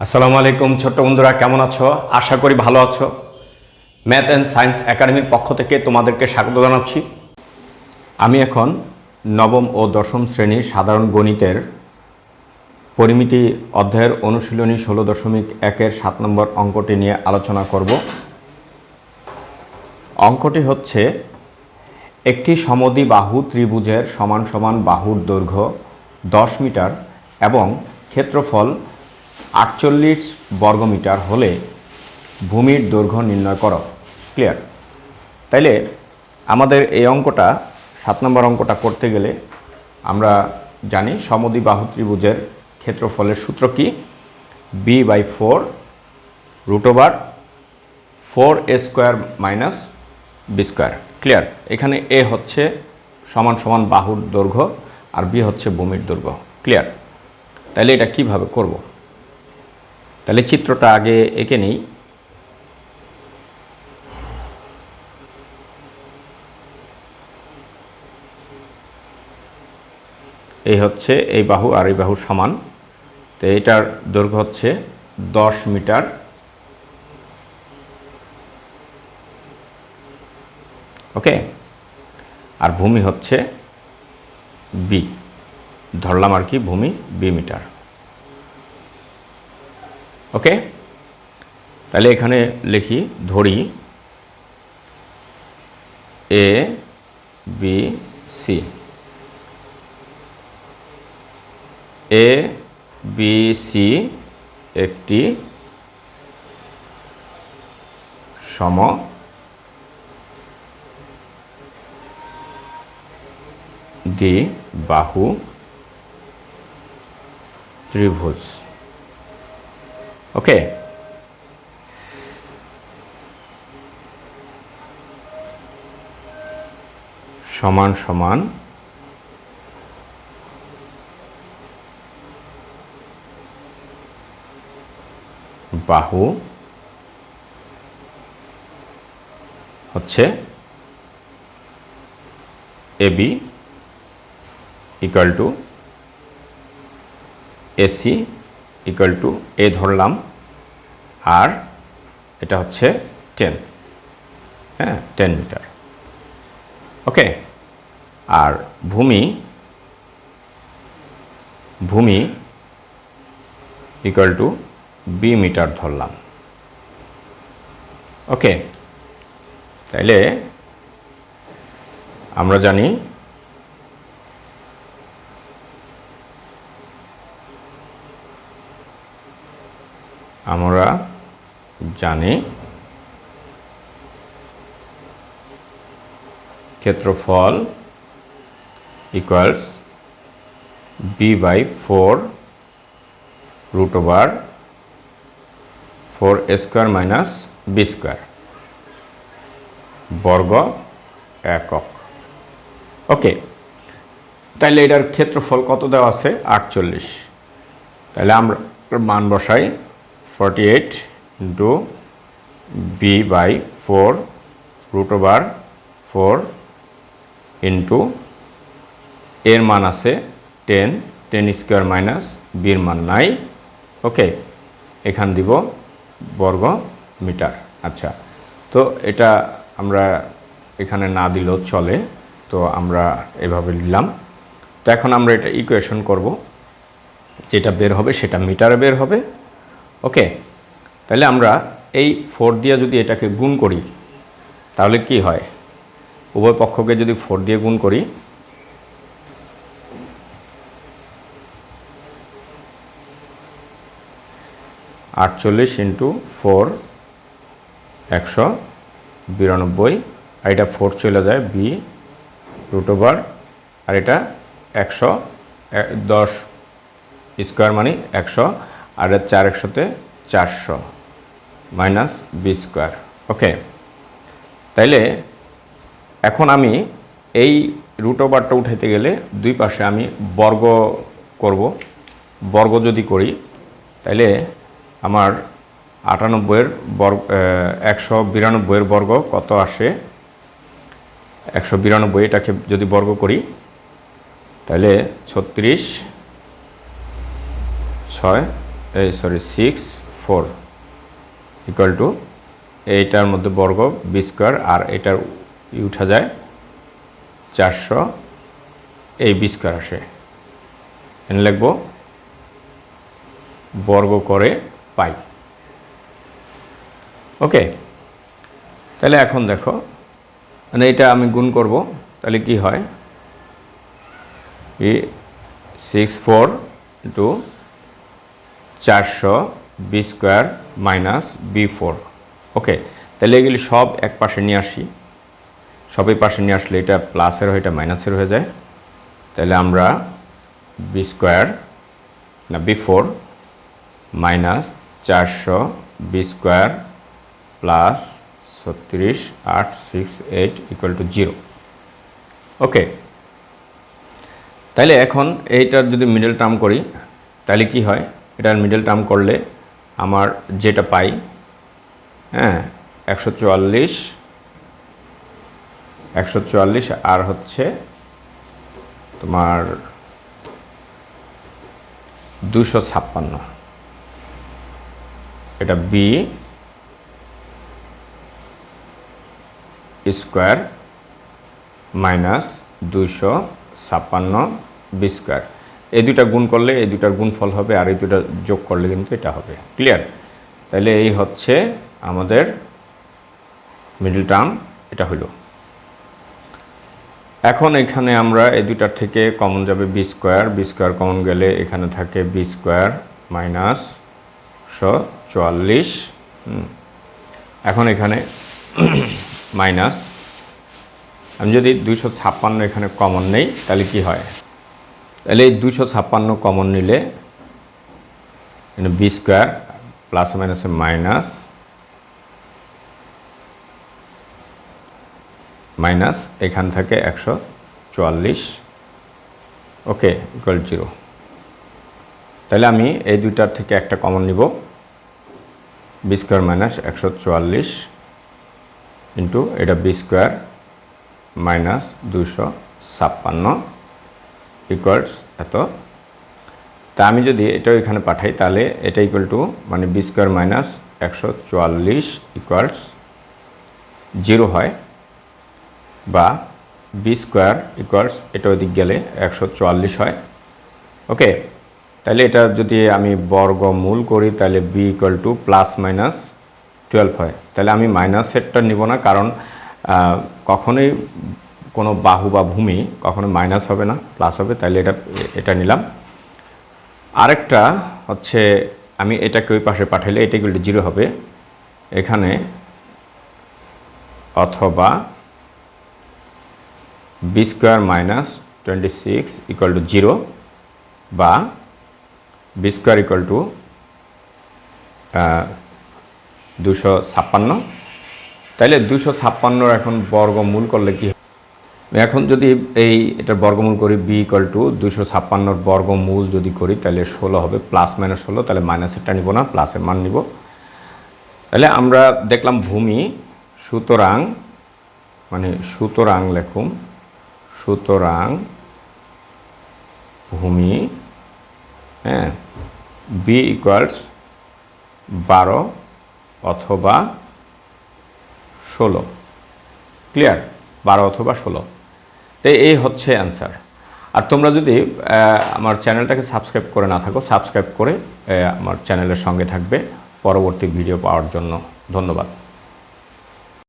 আসসালামু আলাইকুম ছোট্ট বন্ধুরা, কেমন আছো? আশা করি ভালো আছো। ম্যাথ অ্যান্ড সায়েন্স একাডেমির পক্ষ থেকে তোমাদেরকে স্বাগত জানাচ্ছি। আমি এখন নবম ও দশম শ্রেণির সাধারণ গণিতের পরিমিতি অধ্যায়ের অনুশীলনী ষোলো দশমিক একের সাত নম্বর অঙ্কটি নিয়ে আলোচনা করব। অঙ্কটি হচ্ছে একটি সমদি বাহু ত্রিভুজের সমান সমান বাহুর দৈর্ঘ্য দশ মিটার এবং ক্ষেত্রফল আটচল্লিশ বর্গমিটার হলে ভূমির দৈর্ঘ্য নির্ণয় করো। ক্লিয়ার তাইলে আমাদের এই অঙ্কটা, সাত নম্বর অঙ্কটা করতে গেলে আমরা জানি সমদ্বিবাহু ত্রিভুজের ক্ষেত্রফলের সূত্র কি? B by four root over four A square minus B square clear এখানে এ হচ্ছে সমান সমান বাহুর দৈর্ঘ্য আর বি হচ্ছে ভূমির দৈর্ঘ্য। ক্লিয়ার তাহলে এটা কীভাবে করব? তাহলে চিত্রটা আগে এঁকে নেই। এই হচ্ছে এই বাহু আর এই বাহু সমান। তো এটার দৈর্ঘ্য হচ্ছে দশ মিটার। ওকে? আর ভূমি হচ্ছে বি। ধরলাম আর কি ভূমি বি মিটার। ওকে? তাহলে এখানে লিখি, ধরি A B C A B C একটি সম দ্বি বাহু ত্রিভুজ। ওকে সমান সমান বাহু হচ্ছে AB equal to AC equal to A ধরলাম আর এটা হচ্ছে টেন হ্যাঁ টেন মিটার ওকে আর ভূমি ভূমি ইকাল টু বি মিটার ধরলাম। ওকে তাইলে আমরা জানি আমরা জানি ক্ষেত্রফল equals B by four root over four square minus B square বর্গ একক। ওকে তাহলে এটার ক্ষেত্রফল কত দেওয়া আছে? আটচল্লিশ। তাহলে আমরা মান বসাই forty eight into B by four root over four into এর মান আছে টেন টেন স্কোয়ার মাইনাস বির মান নাই। ওকে এখান দিব বর্গ মিটার আচ্ছা তো এটা আমরা এখানে না দিলেও চলে, তো আমরা এভাবে দিলাম। তো এখন আমরা এটা ইকুয়েশন করব। যেটা বের হবে সেটা মিটারে বের হবে। ওকে, তাহলে আমরা এই ফোর দিয়ে যদি এটাকে গুণ করি, তাহলে কি হয়? উভয় পক্ষকে যদি ফোর দিয়ে গুণ করি, আটচল্লিশ ইন্টু ফোর একশো বিরানব্বই, আর এটা ফোর চলে যায় বি রুট ওভার, আর এটা একশো দশ স্কোয়ার মানে একশো আর চার একশোতে চারশো মাইনাস বি স্কোয়ার। ওকে, তাইলে এখন আমি এই রুট ওভারটা উঠাইতে গেলে দুই পাশে আমি বর্গ করব। বর্গ যদি করি, তাইলে আমার আটানব্বইয়ের বর্গ একশো বিরানব্বইয়ের বর্গ কত আসে? একশো বিরানব্বই এটাকে যদি বর্গ করি তাহলে ছত্রিশ, ছয় এই sorry six four equal to এইটার মধ্যে বর্গ বি স্কোয়ার আর এটার উঠা যায় চারশো, এই বি স্কোয়ার আসে। এনে লিখব, বর্গ করে পাই। ওকে, তাহলে এখন দেখো মানে এটা আমি গুণ করব, তাহলে কি হয়? সিক্স ফোর ইন্টু চারশো B square minus B four. Okay, তাহলে এগুলি সব এক পাশে নিয়ে আসি। সবই পাশে নিয়ে আসলে এটা প্লাসের হয়, এটা মাইনাসের হয়ে যায়। তাহলে আমরা বি স্কোয়ার, না, বি ফোর মাইনাস চারশো বি স্কোয়ার প্লাস ছত্রিশ, আট, six, eight equal to zero okay, তাহলে এখন এইটার যদি মিডল টার্ম করি, তাহলে কি হয়? এটার মিডল টার্ম করলে আমার যেটা পাই হ্যাঁ একশো চুয়াল্লিশ একশো চুয়াল্লিশ, আর হচ্ছে তোমার দুশো ছাপ্পান্ন। এটা বি স্কোয়ার মাইনাস দুইশো ছাপ্পান্ন বি স্কোয়ার এই দুটা গুণ করলে এই দুটার গুণফল হবে আর এই দুটা যোগ করলে কিন্তু এটা হবে। ক্লিয়ার তাহলে এই হচ্ছে আমাদের মিডল টার্ম এটা হলো এখন এখানে আমরা এই দুটার থেকে কমন যাবে B square B square common গেলে এখানে থাকে বি স্কোয়ার মাইনাস চুয়াল্লিশ এখন এখানে মাইনাস আমি যদি দুইশো ছাপ্পান্ন এখানে কমন নেই, তাহলে কি হয়? তাহলে এই দুইশো ছাপ্পান্ন কমন নিলে বি স্কোয়ার প্লাস মাইনাসে মাইনাস মাইনাস এখান থেকে একশো চুয়াল্লিশ ওকে ইকুয়াল জিরো তাহলে আমি এই দুইটার থেকে একটা কমন নিব বি স্কোয়ার মাইনাস একশো চুয়াল্লিশ ইন্টু এটা বি স্কোয়ার মাইনাস দুশো ছাপ্পান্ন। ইকুয়ালস এত। তা আমি যদি এটাও এখানে পাঠাই, তাহলে এটা ইকুয়াল টু মানে বি স্কোয়ার মাইনাস একশো চুয়াল্লিশ ইকুয়ালস জিরো হয় বা বি স্কোয়ার ইকুয়ালস এটা ওদিক গেলে একশো চুয়াল্লিশ হয়। ওকে তাহলে এটা যদি আমি বর্গমূল করি, তাহলে B equal to plus minus twelve হয়। তাহলে আমি মাইনাস সেটটা নিব না, কারণ কখনোই কোনো বাহু বা ভূমি কখনো মাইনাস হবে না প্লাস হবে তাহলে এটা এটা নিলাম আরেকটা হচ্ছে, আমি এটাকে ওই পাশে পাঠাইলে এটা টু জিরো হবে এখানে অথবা B square minus twenty six equal to zero বা বি স্কোয়ার ইকুয়াল টু দুশো ছাপ্পান্ন তাইলে দুশো ছাপ্পান্নর এখন বর্গমূল করলে কি? এখন যদি এই এটার বর্গমূল করি বি ইকুয়াল টু দুশো ছাপ্পান্নর বর্গমূল যদি করি, তাহলে ষোলো হবে প্লাস মাইনাস ষোলো, তাহলে মাইনাসেরটা নিব না প্লাসের মান নিব। তাহলে আমরা দেখলাম ভূমি, সুতরাং মানে সুতরাং লেখুম সুতরাং ভূমি হ্যাঁ বি ইকুয়ালস বারো অথবা ষোলো। ক্লিয়ার বারো অথবা ষোলো। তো এই হচ্ছে অ্যান্সার আর তোমরা যদি আমার চ্যানেলটাকে সাবস্ক্রাইব করে না থাকো সাবস্ক্রাইব করে আমার চ্যানেলের সঙ্গে থাকবে। পরবর্তী ভিডিও পাওয়ার জন্য ধন্যবাদ।